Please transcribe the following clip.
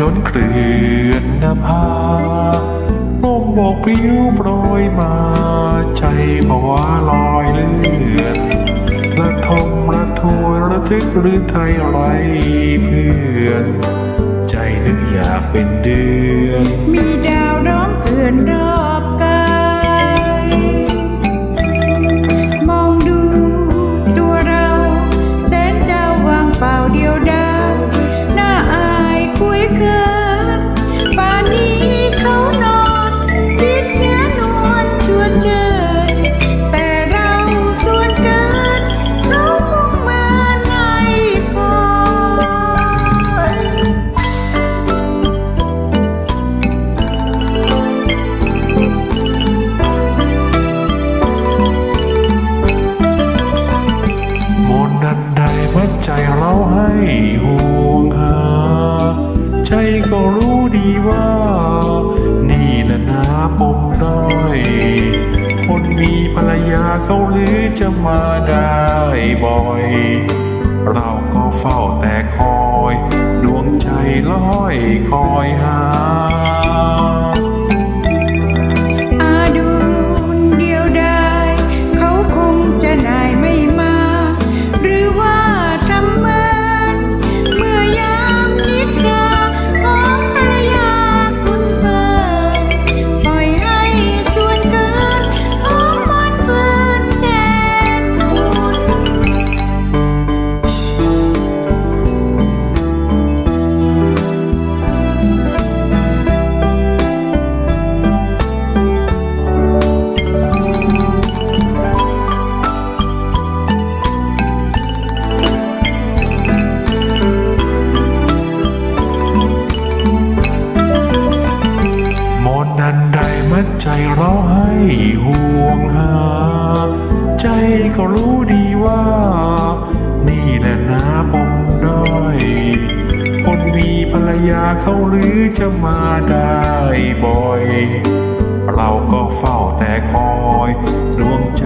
ล้นเกลื่อนนภาลมบอกปลิวโปรยมา ใจภาวะลอยเลื่อนระทมระทวยระทึกหรือไทยไรเพื่อน ใจนึกอยากเป็นเดือน ทันใดมัดใจเราให้ห่วงหา ใจก็รู้ดีว่า นี่แหละนาปมด้อยคนมีภรรยาเขาหรือจะมาได้บ่อย เราก็เฝ้าแต่คอย ดวงใจลอยคอยหา ใดมัดใจเราให้ห่วงหา ใจก็รู้ดีว่า นี่แหละนะปมด้อยคนมีภรรยาเขาหรือจะมาได้บ่อย เราก็เฝ้าแต่คอย ดวงใจ